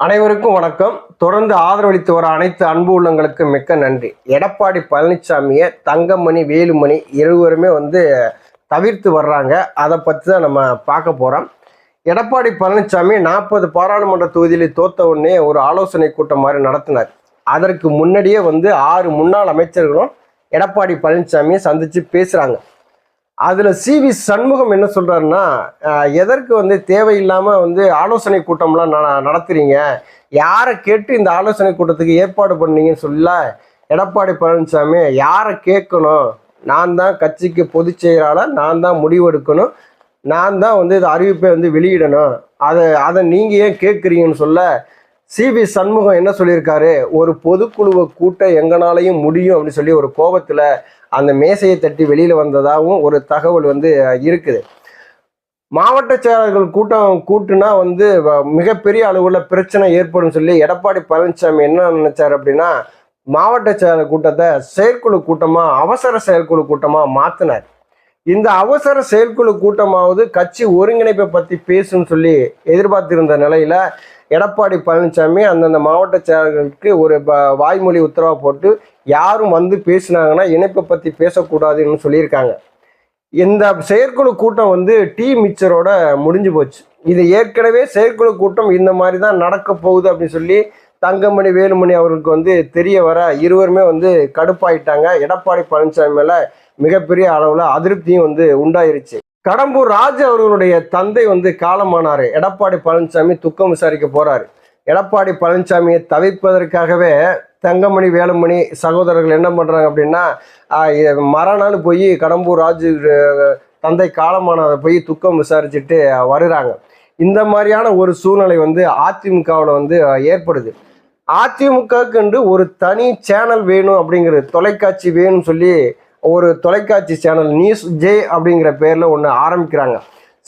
அனைவருக்கும் வணக்கம். தொடர்ந்து ஆதரவளித்து வர அனைத்து அன்பு உள்ளங்களுக்கு மிக்க நன்றி. எடப்பாடி பழனிசாமியை தங்கமணி வேலுமணி இருவருமே வந்து தவிர்த்து வர்றாங்க. அதை பற்றி தான் நம்ம பார்க்க போகிறோம் எடப்பாடி பழனிசாமி நாற்பது பாராளுமன்ற தொகுதியில் தோத்த உடனே ஒரு ஆலோசனை கூட்டம் மாதிரி நடத்தினார். அதற்கு முன்னாடியே வந்து ஆறு முன்னாள் அமைச்சர்களும் எடப்பாடி பழனிசாமியை சந்தித்து பேசுகிறாங்க அதில் சிவி சண்முகம் என்ன சொல்கிறாருன்னா எதற்கு வந்து தேவையில்லாமல் வந்து ஆலோசனை கூட்டம்லாம் ந யாரை கேட்டு இந்த ஆலோசனை கூட்டத்துக்கு ஏற்பாடு பண்ணீங்கன்னு சொல்ல எடப்பாடி பழனிசாமி யாரை கேட்கணும்? நான் தான் கட்சிக்கு பொதுச் செயலாளர் நான் தான் முடிவெடுக்கணும் நான் தான் வந்து இது அறிவிப்பை வந்து வெளியிடணும். அதை அதை நீங்கள் ஏன் கேட்குறீங்கன்னு சொல்ல சிவி சண்முகம் என்ன சொல்லியிருக்காரு? ஒரு பொதுக்குழுவை கூட்ட எங்கனாலையும் முடியும் அப்படின்னு சொல்லி ஒரு கோபத்தில் அந்த மேசையை தட்டி வெளியில் வந்ததாகவும் ஒரு தகவல் வந்து இருக்குது. மாவட்ட செயலாளர்கள் கூட்டம் கூட்டுனா வந்து வ- மிகப்பெரிய அளவில் பிரச்சனை ஏற்படும் சொல்லி எடப்பாடி பழனிசாமி என்ன நினைச்சார் அப்படின்னா மாவட்ட செயலாளர் கூட்டத்தை செயற்குழு கூட்டமாக அவசர செயற்குழு கூட்டமாக மாற்றினார் இந்த அவசர செயற்குழு கூட்டமாவது கட்சி ஒருங்கிணைப்பை பற்றி பேசுன்னு சொல்லி எதிர்பார்த்திருந்த நிலையில் எடப்பாடி பழனிசாமி அந்தந்த மாவட்ட செயலர்களுக்கு ஒரு வாய்மொழி உத்தரவை போட்டு யாரும் வந்து பேசினாங்கன்னா இணைப்பை பற்றி பேசக்கூடாதுன்னு சொல்லியிருக்காங்க. இந்த செயற்குழு கூட்டம் வந்து டி மிச்சரோட முடிஞ்சு போச்சு. இது ஏற்கனவே செயற்குழு கூட்டம் இந்த மாதிரி தான் நடக்க போகுது அப்படின்னு சொல்லி தங்கமணி வேலுமணி அவர்களுக்கு வந்து தெரிய வர இருவருமே வந்து கடுப்பாயிட்டாங்க. எடப்பாடி பழனிசாமி மேலே மிகப்பெரிய அளவில் அதிருப்தியும் வந்து உண்டாயிருச்சு. கடம்பூர் ராஜு அவர்களுடைய தந்தை வந்து காலமானாரு. எடப்பாடி பழனிசாமி துக்கம் விசாரிக்க போறாரு. எடப்பாடி பழனிசாமியை தவிர்ப்பதற்காகவே தங்கமணி வேலுமணி சகோதரர்கள் என்ன பண்றாங்க அப்படின்னா மறுநாள் போய் கடம்பூர் ராஜு தந்தை காலமானதை போய் துக்கம் விசாரிச்சுட்டு வருகிறாங்க. இந்த மாதிரியான ஒரு சூழ்நிலை வந்து அதிமுகவில் வந்து ஏற்படுது. அதிமுகவுக்கு என்று ஒரு தனி சேனல் வேணும் அப்படிங்கிறது தொலைக்காட்சி வேணும்னு சொல்லி ஒரு தொலைக்காட்சி சேனல் நியூஸ் ஜே அப்படிங்கிற பேரில் ஒன்று ஆரம்பிக்கிறாங்க.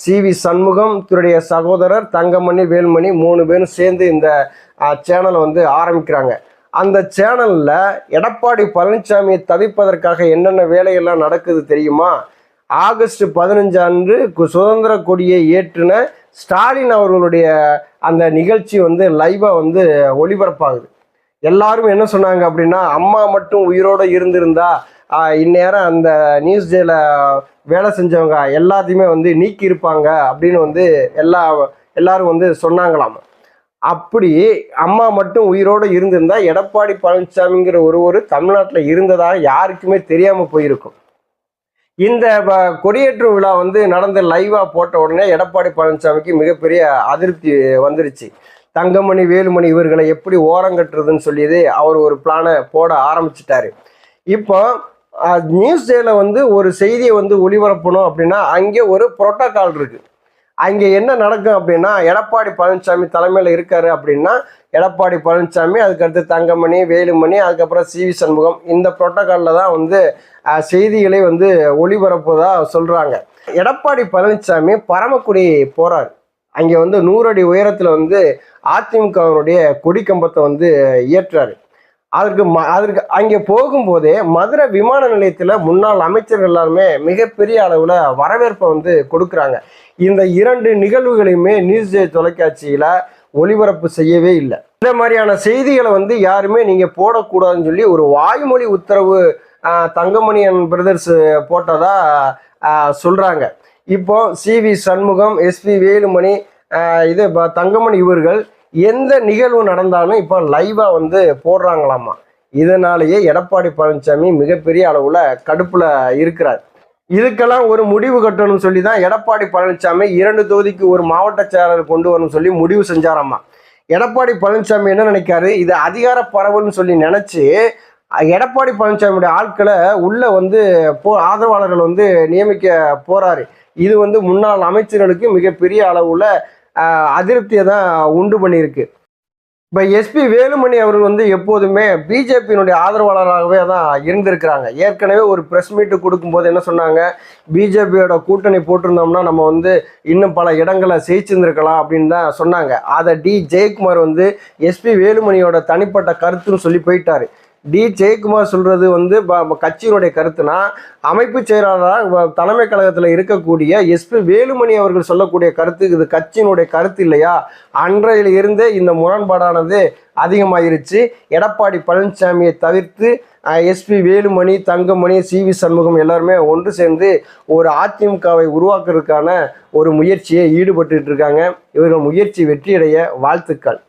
சிவி சண்முகம் துறைய சகோதரர் தங்கமணி வேல்மணி மூணு பேரும் சேர்ந்து இந்த சேனலை வந்து ஆரம்பிக்கிறாங்க. அந்த சேனலில் எடப்பாடி பழனிசாமியை தவிப்பதற்காக என்னென்ன வேலையெல்லாம் நடக்குது தெரியுமா? ஆகஸ்ட் பதினஞ்சு அன்று கு- சுதந்திர கொடியை ஏற்றின ஸ்டாலின் அவர்களுடைய அந்த நிகழ்ச்சி வந்து லைவாக வந்து ஒளிபரப்பாகுது. எல்லாரும் என்ன சொன்னாங்க அப்படின்னா அம்மா மட்டும் உயிரோட இருந்திருந்தா இந்நேரம் அந்த நியூஸ் டேல வேலை செஞ்சவங்க எல்லாத்தையுமே வந்து நீக்கி இருப்பாங்க அப்படின்னு வந்து எல்லா எல்லாரும் வந்து சொன்னாங்களாம். அப்படி அம்மா மட்டும் உயிரோட இருந்திருந்தா எடப்பாடி பழனிசாமிங்கிற ஒரு ஒரு தமிழ்நாட்டில் இருந்ததாக யாருக்குமே தெரியாமல் போயிருக்கும். இந்த கொடியேற்று விழா வந்து நடந்த லைவாக போட்ட உடனே எடப்பாடி பழனிசாமிக்கு மிகப்பெரிய அதிருப்தி வந்துருச்சு. தங்கமணி வேலுமணி இவர்களை எப்படி ஓரங்கட்டுறதுன்னு சொல்லியது அவர் ஒரு பிளானை போட ஆரம்பிச்சிட்டாரு. இப்போ நியூஸ் டேல வந்து ஒரு செய்தியை வந்து ஒளிபரப்பணும் அப்படின்னா அங்கே ஒரு புரோட்டோகால் இருக்கு. அங்கே என்ன நடக்கும் அப்படின்னா எடப்பாடி பழனிசாமி தலைமையில் இருக்காரு அப்படின்னா எடப்பாடி பழனிசாமி அதுக்கடுத்து தங்கமணி வேலுமணி அதுக்கப்புறம் சி வி சண்முகம் இந்த புரோட்டோகாலில் தான் வந்து செய்திகளை வந்து ஒளிபரப்புதா சொல்கிறாங்க எடப்பாடி பழனிசாமி பரமக்குடி போகிறார் அங்கே வந்து நூறு அடி உயரத்தில் வந்து அதிமுகவினுடைய கொடி கம்பத்தை வந்து இயற்றாரு அதற்கு ம அதற்கு அங்கே போகும்போதே மதுரை விமான நிலையத்தில் முன்னாள் அமைச்சர்கள் எல்லாருமே மிகப்பெரிய அளவில் வரவேற்பை வந்து கொடுக்குறாங்க. இந்த இரண்டு நிகழ்வுகளையுமே நியூஸ் ஜே தொலைக்காட்சியில் ஒளிபரப்பு செய்யவே இல்லை. இந்த மாதிரியான செய்திகளை வந்து யாருமே நீங்கள் போடக்கூடாதுன்னு சொல்லி ஒரு வாய்மொழி உத்தரவு தங்கமணியன் பிரதர்ஸ் போட்டதாக சொல்கிறாங்க சொல்றாங்க இப்போ சிவி சண்முகம் எஸ்பி வேலுமணி இது தங்கமணி இவர்கள் எந்த நிகழ்வு நடந்தாலும் இப்போ லைவாக வந்து போடுறாங்களாமா? இதனாலேயே எடப்பாடி பழனிசாமி மிகப்பெரிய அளவில் கடுப்பில் இருக்கிறார். இதுக்கெல்லாம் ஒரு முடிவு கட்டணும்னு சொல்லி தான் எடப்பாடி பழனிசாமி இரண்டு தொகுதிக்கு ஒரு மாவட்ட செயலாளர் கொண்டு வரணும்னு சொல்லி முடிவு செஞ்சாராமா? எடப்பாடி பழனிசாமி என்ன நினைக்காரு? இது அதிகார பரவல்னு சொல்லி நினச்சி எடப்பாடி பழனிசாமியோட ஆட்களை உள்ளே வந்து போ ஆதரவாளர்கள் வந்து நியமிக்க போகிறாரு இது வந்து முன்னாள் அமைச்சர்களுக்கு மிகப்பெரிய அளவுல அதிருப்தியை தான் உண்டு பண்ணியிருக்கு. இப்போ எஸ்பி வேலுமணி அவர்கள் வந்து எப்போதுமே பிஜேபியினுடைய ஆதரவாளராகவே தான் இருந்திருக்கிறாங்க. ஏற்கனவே ஒரு ப்ரெஸ் மீட்டு கொடுக்கும்போது என்ன சொன்னாங்க? பிஜேபியோட கூட்டணி போட்டிருந்தோம்னா நம்ம வந்து இன்னும் பல இடங்களை ஜெயிச்சிருந்திருக்கலாம் அப்படின்னு தான் சொன்னாங்க. அதை டி. ஜெயக்குமார் வந்து எஸ்பி வேலுமணியோட தனிப்பட்ட கருத்துன்னு சொல்லி போயிட்டாரு. டி. ஜெயக்குமார் சொல்றது வந்து ப- கட்சியினுடைய கருத்துனா அமைப்பு செயலாளராக தலைமை கழகத்தில் இருக்கக்கூடிய எஸ்பி வேலுமணி அவர்கள் சொல்லக்கூடிய கருத்து இது கட்சியினுடைய கருத்து இல்லையா? அன்றையில் இருந்தே இந்த முரண்பாடானது அதிகமாயிருச்சு. எடப்பாடி பழனிசாமியை தவிர்த்து SP Velumani Thangamani C V Shanmugam எல்லாருமே ஒன்று சேர்ந்து ஒரு அதிமுகவை உருவாக்குறதுக்கான ஒரு முயற்சியை ஈடுபட்டு இருக்காங்க. இவர்கள் முயற்சி வெற்றியடைய வாழ்த்துக்கள்.